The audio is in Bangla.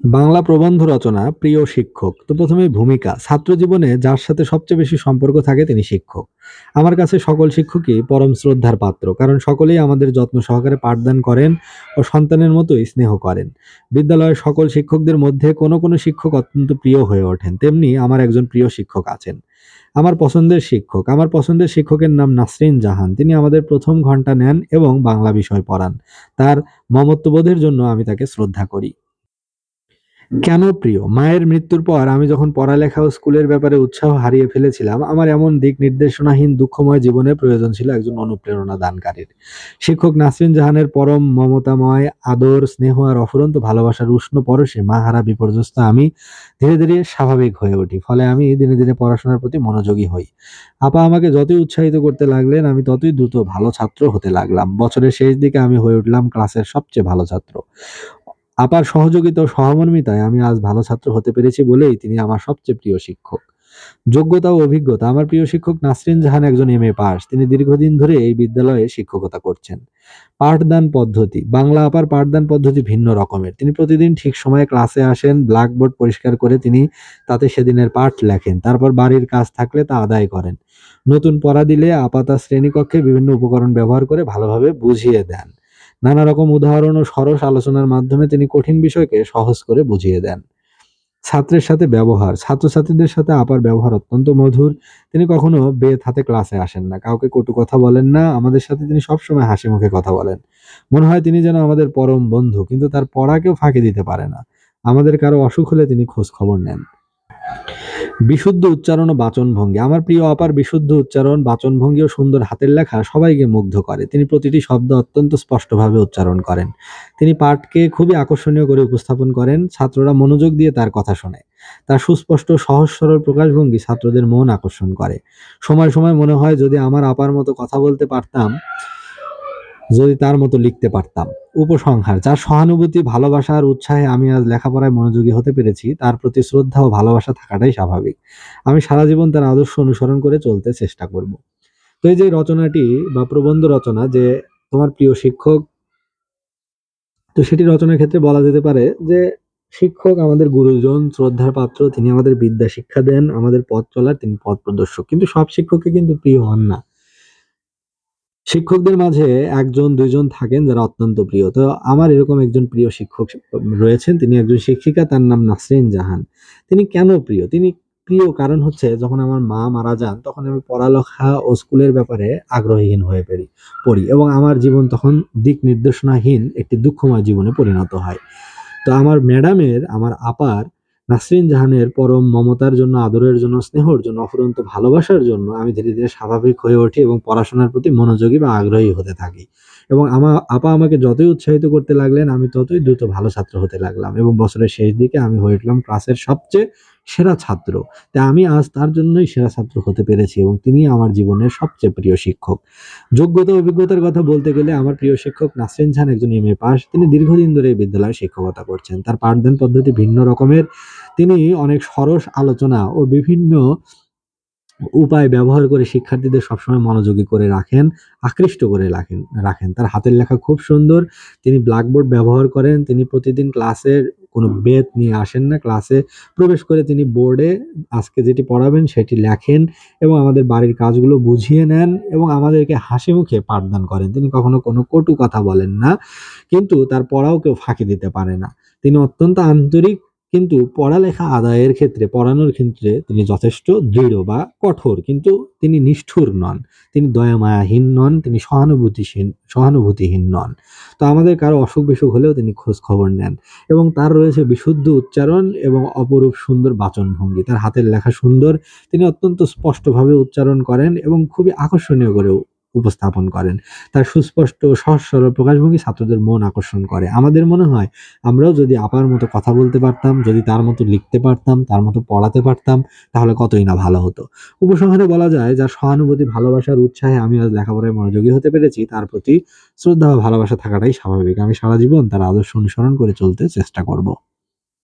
বাংলা প্রবন্ধ রচনা, প্রিয় শিক্ষক। তো প্রথমেই ভূমিকা। ছাত্র জীবনে যার সাথে সবচেয়ে বেশি সম্পর্ক থাকে তিনি শিক্ষক। আমার কাছে সকল শিক্ষকই পরম শ্রদ্ধার পাত্র, কারণ সকলেই আমাদের যত্ন সহকারে পাঠদান করেন ও সন্তানের মতোই স্নেহ করেন। বিদ্যালয়ের সকল শিক্ষকদের মধ্যে কোনো কোনো শিক্ষক অত্যন্ত প্রিয় হয়ে ওঠেন। তেমনি আমার একজন প্রিয় শিক্ষক আছেন। আমার পছন্দের শিক্ষক। আমার পছন্দের শিক্ষকের নাম নাসরিন জাহান। তিনি আমাদের প্রথম ঘণ্টা নেন এবং বাংলা বিষয় পড়ান। তার মমত্ববোধের জন্য আমি তাকে শ্রদ্ধা করি। কেন প্রিয়? মায়ের মৃত্যুর পর আমি যখন পড়ালেখা ও স্কুলের ব্যাপারে উৎসাহ হারিয়ে ফেলেছিলাম, আমার এমন দিক নির্দেশনাহীন দুঃখময় জীবনে প্রয়োজন ছিল একজন অনুপ্রেরণা দানকারীর। শিক্ষক নাসরিন জাহানের পরম মমতাময় আদর, স্নেহ আর অফুরন্ত ভালোবাসার উষ্ণ পরশে মা হারা বিপর্যস্ত আমি ধীরে, ধীরে স্বাভাবিক হয়ে উঠি। ফলে আমি দিনে, দিনে পড়াশোনার প্রতি মনোযোগী হই। আপা আমাকে যতই উৎসাহিত করতে লাগলেন, আমি ততই দ্রুত ভালো ছাত্র হতে লাগলাম। বছরের শেষ দিকে আমি হয়ে উঠলাম ক্লাসের সবচেয়ে ভালো ছাত্র। আপার সহযোগিতা ও সহমর্মিতায় আমি আজ ভালো ছাত্র হতে পেরেছি বলেই তিনি আমার সবচেয়ে প্রিয় শিক্ষক। যোগ্যতা ও অভিজ্ঞতা। আমার প্রিয় শিক্ষক নাসরিন জাহান একজন এম এ পাস। তিনি দীর্ঘদিন ধরে এই বিদ্যালয়ে শিক্ষকতা করছেন। পাঠদান পদ্ধতি। বাংলা আপার পাঠদান পদ্ধতি ভিন্ন রকমের। তিনি প্রতিদিন ঠিক সময়ে ক্লাসে আসেন, ব্ল্যাকবোর্ড পরিষ্কার করে তিনি তাতে সেদিনের পাঠ লেখেন। তারপর বাড়ির কাজ থাকলে তা আদায় করেন। নতুন পড়া দিলে আপাতা শ্রেণীকক্ষে বিভিন্ন উপকরণ ব্যবহার করে ভালোভাবে বুঝিয়ে দেন। নানা রকম উদাহরণ ও সরস আলোচনার মাধ্যমে তিনি কঠিন বিষয়কে সহজ করে বুঝিয়ে দেন। ছাত্রের সাথে ব্যবহার, ছাত্রছাত্রীদের সাথে আপার ব্যবহার অত্যন্ত মধুর। তিনি কখনো বেত হাতে ক্লাসে আসেন না। কাউকে কটু কথা বলেন না, আমাদের সাথে তিনি সবসময় হাসি মুখে কথা বলেন। মনে হয় তিনি যেন আমাদের পরম বন্ধু, কিন্তু তার পড়াকেও ফাঁকি দিতে পারে না। আমাদের কারও অসুখ হলে তিনি খোঁজ খবর নেন। বিশুদ্ধ উচ্চারণ ও বাচনভঙ্গি আমার প্রিয় অপার বিশুদ্ধ উচ্চারণ বাচনভঙ্গি ও সুন্দর হাতের লেখা সবাইকে মুগ্ধ করে। তিনি প্রতিটি শব্দ অত্যন্ত স্পষ্টভাবে উচ্চারণ করেন। তিনি পাঠকে খুবই আকর্ষণীয় করে উপস্থাপন করেন। ছাত্ররা মনোযোগ দিয়ে তার কথা শোনে। তার সুস্পষ্ট সহজ সরল প্রকাশভঙ্গি ছাত্রদের মন আকর্ষণ করে। সময় সময় মনে হয় যদি আমার আপার মতো কথা বলতে পারতাম যদি তার মতো লিখতে পারতাম। উপসংহার, যার সহানুভূতি, ভালোবাসা আর উৎসাহে আমি আজ লেখাপড়ায় মনোযোগী হতে পেরেছি, তার প্রতি শ্রদ্ধা ও ভালোবাসা থাকাটাই স্বাভাবিক। আমি সারা জীবন তার আদর্শ অনুসরণ করে চলতে চেষ্টা করব। তো এই যে রচনাটি বা প্রবন্ধ রচনা যে তোমার প্রিয় শিক্ষক, তো সেটি রচনার ক্ষেত্রে বলা যেতে পারে যে শিক্ষক আমাদের গুরুজন, শ্রদ্ধার পাত্র, তিনি আমাদের বিদ্যা শিক্ষা দেন, আমাদের পথ চলার তিনি পথ প্রদর্শক। কিন্তু সব শিক্ষককে কিন্তু প্রিয় হন না। শিক্ষকদের মাঝে একজন, দুইজন থাকেন যারা অত্যন্ত প্রিয়। তো আমার এরকম একজন প্রিয় শিক্ষক রয়েছেন, তিনি একজন শিক্ষিকা, তার নাম নাসরিন জাহান। তিনি কেন প্রিয়? তিনি প্রিয় কারণ হচ্ছে যখন আমার মা মারা যান, তখন আমি পড়ালেখা ও স্কুলের ব্যাপারে আগ্রহীহীন হয়ে পড়ি পড়ি এবং আমার জীবন তখন দিক নির্দেশনাহীন একটি দুঃখময় জীবনে পরিণত হয়। তো আমার ম্যাডামের, আমার আপার নাসরিন জাহানের পরম মমতার জন্য, আদরের জন্য, স্নেহর জন্য, অফুরন্ত ভালোবাসার জন্য আমি ধীরে ধীরে স্বাভাবিক হয়ে উঠি এবং পড়াশোনার প্রতি মনোযোগী বা আগ্রহী হতে থাকি। এবং আমার আপা আমাকে যতই উৎসাহিত করতে লাগলেন, আমি ততই দ্রুত ভালো ছাত্র হতে লাগলাম এবং বছরের শেষ দিকে আমি হয়ে উঠলাম ক্লাসের সবচেয়ে সেরা ছাত্র। তাই আমি আজ তার জন্যই সেরা ছাত্র হতে পেরেছি এবং তিনি আমার জীবনের সবচেয়ে প্রিয় শিক্ষক। যোগ্যতা অভিজ্ঞতার কথা বলতে গেলে আমার প্রিয় শিক্ষক নাসরিন খান একজন এম এ পাস। তিনি দীর্ঘদিন ধরে এই বিদ্যালয়ে শিক্ষকতা করছেন। তার পাঠদান পদ্ধতি ভিন্ন রকমের। তিনি অনেক সরস আলোচনা ও বিভিন্ন উপায় ব্যবহার করে শিক্ষার্থীদের সবসময় মনোযোগী করে রাখেন, আকৃষ্ট করে রাখেন রাখেন। তার হাতের লেখা খুব সুন্দর। তিনি ব্ল্যাকবোর্ড ব্যবহার করেন। তিনি প্রতিদিন ক্লাসের কোনো বেদ নিয়ে আসেন না। ক্লাসে প্রবেশ করে তিনি বোর্ডে আজকে যেটি পড়াবেন সেটি লেখেন এবং আমাদের বাড়ির কাজগুলো বুঝিয়ে নেন এবং আমাদেরকে হাসি মুখে পাঠদান করেন। তিনি কখনো কোনো কটু কথা বলেন না, কিন্তু তার পড়াও কেউ ফাঁকি দিতে পারে না। তিনি অত্যন্ত আন্তরিক কিন্তু পড়ালেখা আদায়ের ক্ষেত্রে, পড়ানোর ক্ষেত্রে তিনি যথেষ্ট দৃঢ় বা কঠোর। কিন্তু তিনি নিষ্ঠুর নন। তিনি দয়া মায়াহীন নন, তিনি সহানুভূতিহীন সহানুভূতিহীন নন। তো আমাদের কারও অসুখ বিসুখ হলেও তিনি খোঁজ খবর নেন এবং তার রয়েছে বিশুদ্ধ উচ্চারণ এবং অপরূপ সুন্দর বাচনভঙ্গি। তার হাতের লেখা সুন্দর। তিনি অত্যন্ত স্পষ্টভাবে উচ্চারণ করেন এবং খুবই আকর্ষণীয় করে উপস্থাপন করেন। তার সুস্পষ্ট সহজ সরল প্রকাশভঙ্গি ছাত্রদের মন আকর্ষণ করে। আমাদের মনে হয়, আমরাও যদি আপার মতো কথা বলতে পারতাম, যদি তার মতো লিখতে পারতাম, তার মতো পড়াতে পারতাম, তাহলে কতই না ভালো হতো। উপসংহারে বলা যায়, যার সহানুভূতি, ভালোবাসার উৎসাহে আমি আজ লেখাপড়ায় মনোযোগী হতে পেরেছি, তার প্রতি শ্রদ্ধা ও ভালোবাসা থাকাটাই স্বাভাবিক। আমি সারা জীবন তার আদর্শ অনুসরণ করে চলতে চেষ্টা করব।